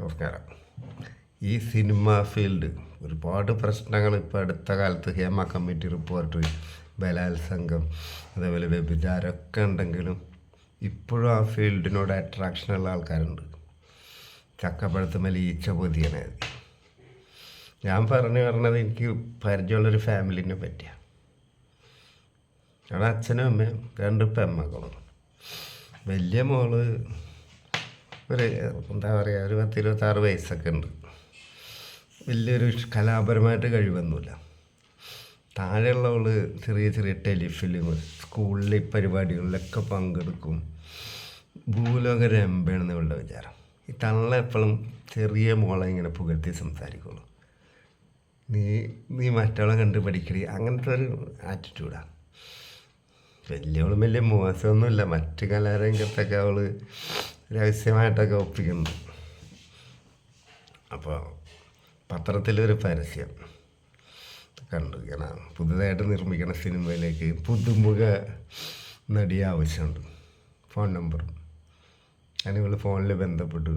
നമസ്കാരം. ഈ cinema field ഒരുപാട് പ്രശ്നങ്ങൾ ഇപ്പോൾ അടുത്ത കാലത്ത് ഹേമ കമ്മിറ്റി റിപ്പോർട്ട് ബലാത്സംഗം അതേപോലെ വ്യഭിചാരമൊക്കെ ഉണ്ടെങ്കിലും ഇപ്പോഴും ആ ഫീൽഡിനോട് അട്രാക്ഷനുള്ള ആൾക്കാരുണ്ട്. ചക്കപ്പഴത്ത് മേലെ ഈച്ച പൊതിയണേ ഞാൻ പറഞ്ഞു പറഞ്ഞത് എനിക്ക് പരിചയമുള്ളൊരു ഫാമിലിനെ പറ്റിയാണ് അവിടെ അച്ഛനും അമ്മയും രണ്ട് പെമ്മക്കളും. വലിയ മോൾ ഒരു എന്താ പറയുക ഒരു പത്ത് ഇരുപത്താറ് വയസ്സൊക്കെ ഉണ്ട്. വലിയൊരു കലാപരമായിട്ട് കഴിവൊന്നുമില്ല. താഴെയുള്ളവൾ ചെറിയ ചെറിയ ടെലിഫിലിം സ്കൂളിലെ പരിപാടികളിലൊക്കെ പങ്കെടുക്കും. ഭൂലോക രമ്പയാണെന്ന് ഇവളുടെ വിചാരം. ഈ തള്ള എപ്പോഴും ചെറിയ മോളെ ഇങ്ങനെ പുകഴ്ത്തി സംസാരിക്കുള്ളൂ. നീ നീ മറ്റവളെ കണ്ട് പഠിക്കടി. അങ്ങനത്തെ ഒരു ആറ്റിറ്റ്യൂഡാണ് വലിയവളും വലിയ മോശമൊന്നുമില്ല. മറ്റ് കലാരംഗത്തൊക്കെ അവൾ രഹസ്യമായിട്ടൊക്കെ ഒപ്പിക്കുന്നത് അപ്പോൾ പത്രത്തിലൊരു പരസ്യം കണ്ടു. ഇങ്ങനെ പുതുതായിട്ട് നിർമ്മിക്കുന്ന സിനിമയിലേക്ക് പുതുമുഖ നടി ആവശ്യമുണ്ട്. ഫോൺ നമ്പർ അതിനിവൾ ഫോണിൽ ബന്ധപ്പെട്ടു.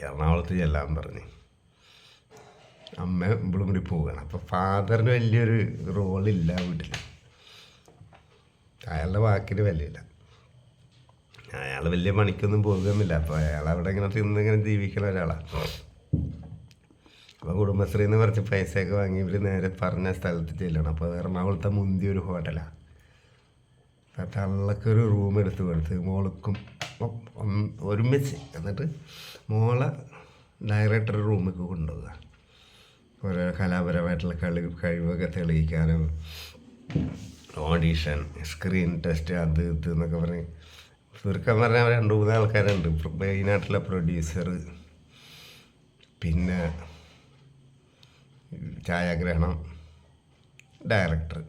എറണാകുളത്ത് ചെല്ലാൻ പറഞ്ഞു. അമ്മ ഇവളും കൂടി പോവുകയാണ് അപ്പോൾ ഫാദറിന് വലിയൊരു റോളില്ല വീട്ടിൽ അയാളുടെ വാക്കിന് വിലയില്ല. അയാൾ വലിയ പണിക്കൊന്നും പോകുന്നില്ല അപ്പോൾ അയാൾ അവിടെ ഇങ്ങനെ തിന്നിങ്ങനെ ജീവിക്കണ ഒരാളാണ് അപ്പോൾ കുടുംബശ്രീന്ന് കുറച്ച് പൈസയൊക്കെ വാങ്ങി ഇവർ നേരെ പറഞ്ഞ സ്ഥലത്ത് ചെല്ലണം. അപ്പോൾ എറണാകുളത്തെ മുന്തി ഒരു ഹോട്ടലാണ് അപ്പോൾ ഒരു റൂം എടുത്ത് കൊടുത്ത് മോൾക്കും ഒരുമിച്ച് എന്നിട്ട് മോളെ ഡയറക്ടർ റൂമിലേക്ക് കൊണ്ടുപോകുക ഓരോ കലാപരമായിട്ടുള്ള കളി കഴിവൊക്കെ തെളിയിക്കാനും ഓഡീഷൻ സ്ക്രീൻ ടെസ്റ്റ് അത് ഇത് എന്നൊക്കെ പറഞ്ഞ് ചുരുക്കം പറഞ്ഞാൽ രണ്ട് മൂന്ന് ആൾക്കാരുണ്ട്. മെയിനായിട്ടുള്ള പ്രൊഡ്യൂസർ പിന്നെ ഛായാഗ്രഹണം ഡയറക്ടർ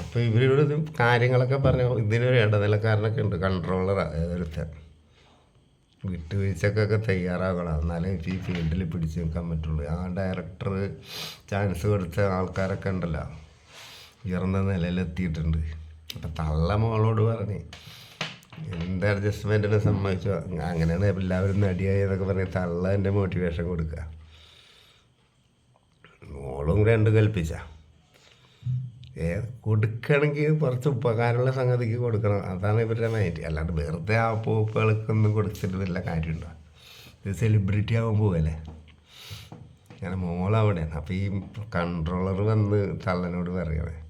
അപ്പോൾ ഇവരോട് കാര്യങ്ങളൊക്കെ പറഞ്ഞു ഇതിനൊരു ഇടനിലക്കാരനൊക്കെ ഉണ്ട്. കൺട്രോളർ ഏതൊരുത്തൻ വിട്ടുവീഴ്ചക്കൊക്കെ തയ്യാറാകണം എന്നാലേ ഈ ഫീൽഡിൽ പിടിച്ചു നിൽക്കാൻ പറ്റുള്ളൂ. ആ ഡയറക്ടർ ചാൻസ് കൊടുത്ത ആൾക്കാരൊക്കെ ഉണ്ടല്ലോ. ഉയർന്ന നിലയിലെത്തിയിട്ടുണ്ട്. അപ്പം തള്ള മോളോട് പറഞ്ഞ് എന്ത് അഡ്ജസ്റ്റ്മെന്റിനെ സമ്മതിച്ചു അങ്ങനെയാണ് എല്ലാവരും നടിയായി എന്നൊക്കെ പറഞ്ഞ് തള്ള എന്റെ മോട്ടിവേഷൻ കൊടുക്കുക. മോളും രണ്ട് കൽപ്പിച്ച. ഏ കൊടുക്കണമെങ്കിൽ കുറച്ച് ഉപകാരമുള്ള സംഗതിക്ക് കൊടുക്കണം. അതാണ് ഇവരുടെ മൈൻഡ് അല്ലാണ്ട് വെറുതെ ആ പൂപ്പുകൾക്കൊന്നും കൊടുത്തിട്ട് വല്ല കാര്യമുണ്ടോ? ഇത് സെലിബ്രിറ്റി ആവാൻ പോകല്ലേ ഞാൻ മോളവിടെയാണ്. അപ്പോൾ ഈ കൺട്രോളർ വന്ന് തള്ളനോട് പറയണേ.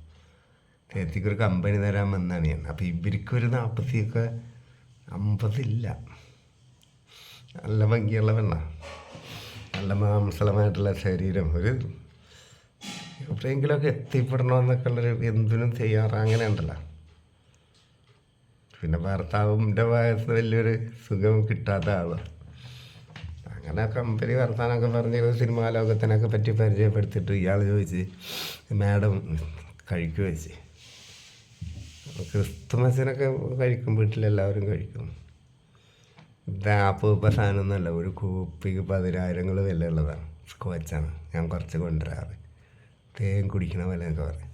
ചേച്ചിക്കൊരു കമ്പനി തരാൻ വന്നാണ് ഞാൻ. അപ്പോൾ ഇവർക്കൊരു നാൽപ്പത്തിയൊക്കെ അമ്പതില്ല. നല്ല ഭംഗിയുള്ള പെണ്ണ. നല്ല മാംസളമായിട്ടുള്ള ശരീരം. ഒരു എവിടെയെങ്കിലുമൊക്കെ എത്തിപ്പെടണമെന്നൊക്കെ ഉള്ളൊരു എന്തിനും തയ്യാറാ. അങ്ങനെ ഉണ്ടല്ലോ. പിന്നെ ഭർത്താവിന്റെ വയസ്സ് വലിയൊരു സുഖം കിട്ടാത്ത ആളാണ് അങ്ങനെ കമ്പനി വർത്താനൊക്കെ പറഞ്ഞ് സിനിമാ ലോകത്തിനൊക്കെ പറ്റി പരിചയപ്പെടുത്തിയിട്ട് ഇയാൾ ചോദിച്ച് മാഡം കഴിക്കുക ചോദിച്ച്. ക്രിസ്തുമസിനൊക്കെ കഴിക്കും വീട്ടിലെല്ലാവരും കഴിക്കും. ഇത് ആപ്പ് സാധനമൊന്നുമല്ല ഒരു കൂപ്പിക്ക് പതിനായിരങ്ങൾ വില ഉള്ളതാണ് സ്കോച്ചാണ് ഞാൻ കുറച്ച് കൊണ്ടുവരാറ്. തേൻ കുടിക്കണ പോലെ എന്നൊക്കെ പറയും.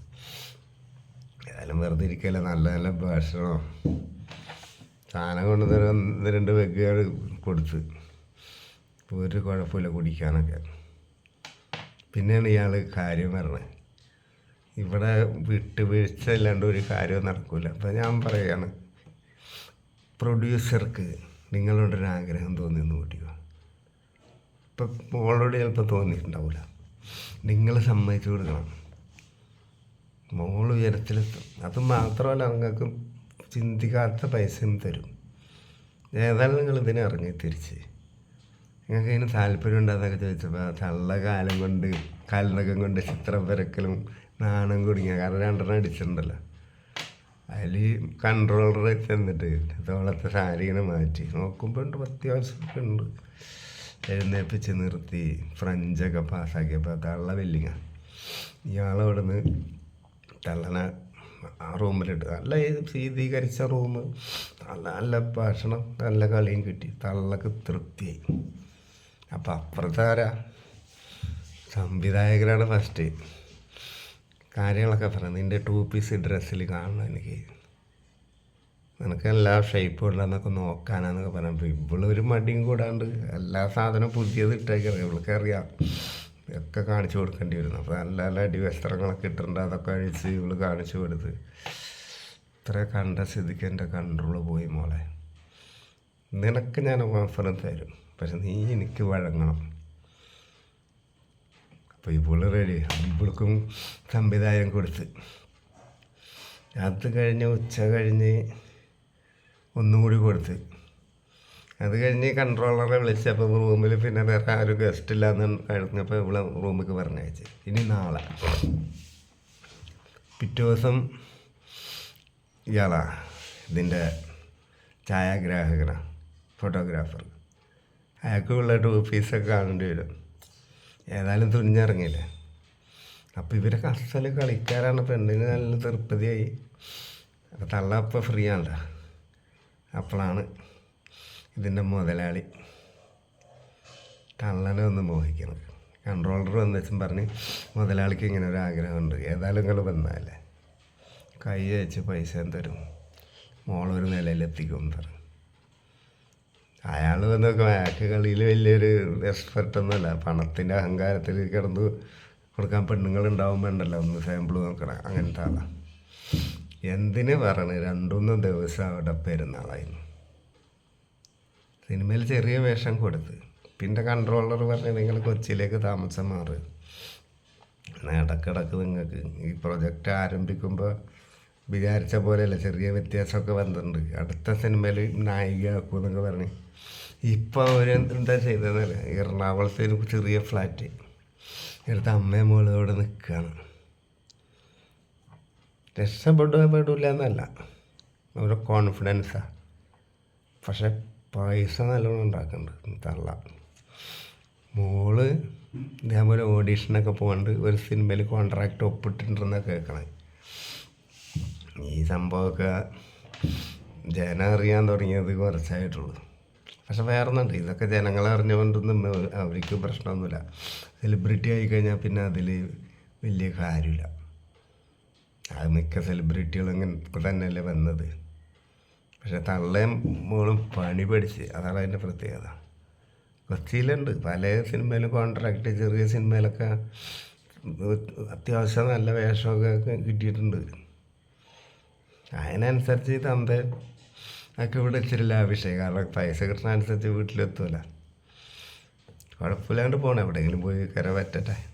ഏതായാലും വെറുതെ ഇരിക്കല്ല? നല്ല നല്ല ഭക്ഷണം? സാധനം കൊണ്ടുവന്ന് രണ്ട് വെഗ്ഗുകൾ കൊടുത്ത്. ഒരു കുഴപ്പമില്ല കുടിക്കാനൊക്കെ. പിന്നെയാണ് ഇയാൾ കാര്യം പറഞ്ഞത്. ഇവിടെ വിട്ടുവീഴ്ച ഇല്ലാണ്ട് ഒരു കാര്യവും നടക്കില്ല അപ്പം ഞാൻ പറയുകയാണ് പ്രൊഡ്യൂസർക്ക് നിങ്ങളോടൊരു ആഗ്രഹം തോന്നിയെന്ന് കൂട്ടിക്കോ. ഇപ്പം മോളോട് ചിലപ്പോൾ തോന്നിയിട്ടുണ്ടാവില്ല നിങ്ങൾ സമ്മതിച്ചു കൊടുക്കണം. മോൾ ഉയരത്തിലെത്തും അത് മാത്രമല്ല നിങ്ങൾക്ക് ചിന്തിക്കാത്ത പൈസയും തരും. ഏതായാലും നിങ്ങൾ ഇതിനെ ഇറങ്ങി തിരിച്ച്. നിങ്ങൾക്ക് ഇതിന് താല്പര്യം ഉണ്ടെന്നൊക്കെ ചോദിച്ചപ്പോൾ തള്ള കാലം കൊണ്ട് കാലിനകം കൊണ്ട് ചിത്രം വരക്കലും നാണം കുടുങ്ങിയ. കാരണം രണ്ടെണ്ണം അടിച്ചിട്ടുണ്ടല്ലോ. അതിൽ കൺട്രോളർ ചെന്നിട്ട് തോളത്തെ സാരി ഇങ്ങനെ മാറ്റി. നോക്കുമ്പോൾ ഉണ്ട് അത്യാവശ്യമൊക്കെ ഉണ്ട്. എഴുന്നേപ്പിച്ച് നിർത്തി. ഫ്രഞ്ചൊക്കെ പാസ്സാക്കിയപ്പോൾ തള്ള വെല്ലിങ്ങ ഇയാളവിടെ നിന്ന് തള്ളന ആ റൂമിലിട്ട്. നല്ല ശീതീകരിച്ച റൂം. നല്ല നല്ല ഭക്ഷണം നല്ല കളിയും കിട്ടി. തള്ളക്ക് തൃപ്തിയായി. അപ്പം അപ്പുറത്താരാ സംവിധായകരാണ് ഫസ്റ്റ് കാര്യങ്ങളൊക്കെ പറഞ്ഞു നിന്റെ ടൂ പീസ് ഡ്രസ്സിൽ കാണണം എനിക്ക്. നിനക്ക് എല്ലാ ഷേപ്പും ഉള്ളതെന്നൊക്കെ നോക്കാനാന്നൊക്കെ പറഞ്ഞപ്പോൾ ഇവളൊരു മടിയും കൂടാണ്ട് എല്ലാ സാധനവും പുതിയത് ഇട്ടേക്കറിയാം ഇവൾക്ക് അറിയാം. ഒക്കെ കാണിച്ചു കൊടുക്കേണ്ടി വരുന്നു അപ്പോൾ നല്ല നല്ല അടിവസ്ത്രങ്ങളൊക്കെ ഇട്ടിട്ടുണ്ട്. അതൊക്കെ അഴിച്ച് ഇവൾ കാണിച്ചു കൊടുത്ത്. ഇത്ര കണ്ട സ്ഥിതിക്ക് എന്റെ കൺട്രോൾ പോയി മോളെ. നിനക്ക് ഞാൻ ഓഫർ തരും. പക്ഷെ നീ എനിക്ക് വഴങ്ങണം. അപ്പോൾ ഇപ്പോൾ റെഡി ഇപ്പോൾക്കും സംവിധാനം കൊടുത്ത്. അത് കഴിഞ്ഞ് ഉച്ച കഴിഞ്ഞ് ഒന്നും കൂടി കൊടുത്ത്. അത് കഴിഞ്ഞ് കൺട്രോളറെ വിളിച്ചപ്പോൾ റൂമിൽ പിന്നെ വേറെ ആരും ഗസ്റ്റ് ഇല്ലാന്ന് കഴിഞ്ഞപ്പോൾ ഇവിടെ റൂമിലേക്ക് പറഞ്ഞയച്ച്. ഇനി നാളെ. പിറ്റേ ദിവസം ഇയാളാ ഇതിന്റെ ഛായാഗ്രാഹകനാണ് ഫോട്ടോഗ്രാഫർ അയാൾക്ക് ഉള്ള ടൂ ഫീസൊക്കെ കാണേണ്ടി വരും. ഏതായാലും തുനിഞ്ഞിറങ്ങിയില്ലേ? അപ്പോൾ ഇവരൊക്കെ അസൽ കളിക്കാരാണ്. പെണ്ണിന് നല്ല തൃപ്തിയായി? അപ്പോൾ തള്ള അപ്പോൾ ഫ്രീ ആണല്ലോ. അപ്പോഴാണ് ഇതിന്റെ മുതലാളി. തള്ളനെ ഒന്ന് മോഹിക്കുന്നത് കൺട്രോളർ വന്നിച്ചും പറഞ്ഞ് മുതലാളിക്ക് ഇങ്ങനെ ഒരു ആഗ്രഹമുണ്ട്. ഏതായാലും നിങ്ങൾ വന്നാലേ. കൈ അയച്ച് പൈസ തരും. മോളൊരു നിലയിലെത്തിക്കും പറഞ്ഞു. അയാൾ വന്ന് അയാൾക്ക് കളിയിൽ വലിയൊരു എക്സ്പെർട്ടൊന്നുമല്ല പണത്തിന്റെ അഹങ്കാരത്തിൽ കിടന്ന് കൊടുക്കാൻ പെണ്ണുങ്ങളുണ്ടാവുമ്പോൾ ഉണ്ടല്ലോ ഒന്ന് സാമ്പിൾ നോക്കണം. അങ്ങനത്തെ ആളാണ് എന്തിന് പറയണ? രണ്ടൂന്ന് ദിവസം അവിടെ പെരുന്നാളായിരുന്നു. സിനിമയിൽ ചെറിയ വേഷം കൊടുത്ത്. പിന്നെ കൺട്രോളർ പറഞ്ഞു നിങ്ങൾ കൊച്ചിയിലേക്ക് താമസം മാറ്. ഇടക്കിടക്ക് നിങ്ങൾക്ക് ഈ പ്രൊജക്റ്റ് ആരംഭിക്കുമ്പോൾ വിചാരിച്ച പോലെയല്ല ചെറിയ വ്യത്യാസമൊക്കെ വന്നിട്ടുണ്ട്. അടുത്ത സിനിമയിൽ നായികയാക്കുമെന്നൊക്കെ പറഞ്ഞ് ഇപ്പോൾ അവർ എന്താ ചെയ്തതെന്നല്ല എറണാകുളത്തെ ഒരു ചെറിയ ഫ്ലാറ്റ്. എടുത്ത് അമ്മയും മോളും അവിടെ നിൽക്കുകയാണ് രക്ഷപ്പെടുക പെടില്ല എന്നല്ല അവരുടെ കോൺഫിഡൻസാണ് പക്ഷെ പൈസ നല്ലോണം ഉണ്ടാക്കുന്നുണ്ട് തള്ള. മോൾ ഇതേപോലെ ഓഡീഷനൊക്കെ പോകണ്ട് ഒരു സിനിമയിൽ കോൺട്രാക്റ്റ് ഒപ്പിട്ടിട്ടുണ്ടെന്നാണ് കേൾക്കണേ ഈ സംഭവമൊക്കെ ജനം അറിയാൻ തുടങ്ങിയത് കുറച്ചായിട്ടുള്ളൂ. പക്ഷെ വേറെ ഒന്നുണ്ട് ഇതൊക്കെ ജനങ്ങളെ അറിഞ്ഞുകൊണ്ടൊന്നും അവർക്ക് പ്രശ്നമൊന്നുമില്ല. സെലിബ്രിറ്റി ആയിക്കഴിഞ്ഞാൽ പിന്നെ അതിൽ വലിയ കാര്യമില്ല. അത് മിക്ക സെലിബ്രിറ്റികളും ഇങ്ങനെ തന്നെയല്ലേ വന്നത്. പക്ഷെ തള്ളയും മോളും പണി പഠിച്ച് അതാണ് അതിന്റെ പ്രത്യേകത. കൊച്ചിയിലുണ്ട്. പല സിനിമയിലും കോൺട്രാക്റ്റ് ചെറിയ സിനിമയിലൊക്കെ അത്യാവശ്യം നല്ല വേഷമൊക്കെ കിട്ടിയിട്ടുണ്ട്. അതിനനുസരിച്ച് തന്ത ഒക്കെ ഇവിടെ ഇച്ചിരി ലാഭിഷേ കാരണം പൈസ കിട്ടുന്നതനുസരിച്ച് വീട്ടിലെത്തൂല. കുഴപ്പമില്ലാണ്ട് പോകണം എവിടെയെങ്കിലും പോയി കര പറ്റട്ടെ.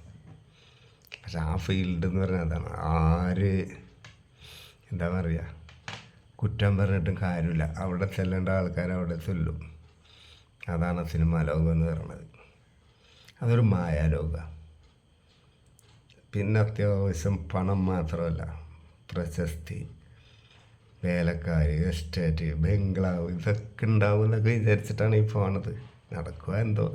പക്ഷെ ആ ഫീൽഡ് എന്ന് പറഞ്ഞാൽ അതാണ്. ആര് എന്താ പറയുക കുറ്റം പറഞ്ഞിട്ടും കാര്യമില്ല. അവിടെ ചെല്ലേണ്ട ആൾക്കാർ അവിടെ ചെല്ലും. അതാണ് സിനിമാ ലോകം എന്ന് പറയുന്നത്. അതൊരു മായാലോകമാണ് പിന്നെ അത്യാവശ്യം പണം മാത്രമല്ല. പ്രശസ്തി. വേലക്കാർ എസ്റ്റേറ്റ് ബംഗ്ലാവ് ഇതൊക്കെ ഉണ്ടാവും എന്നൊക്കെ വിചാരിച്ചിട്ടാണ് ഈ പോണത് നടക്കുക എന്തോ.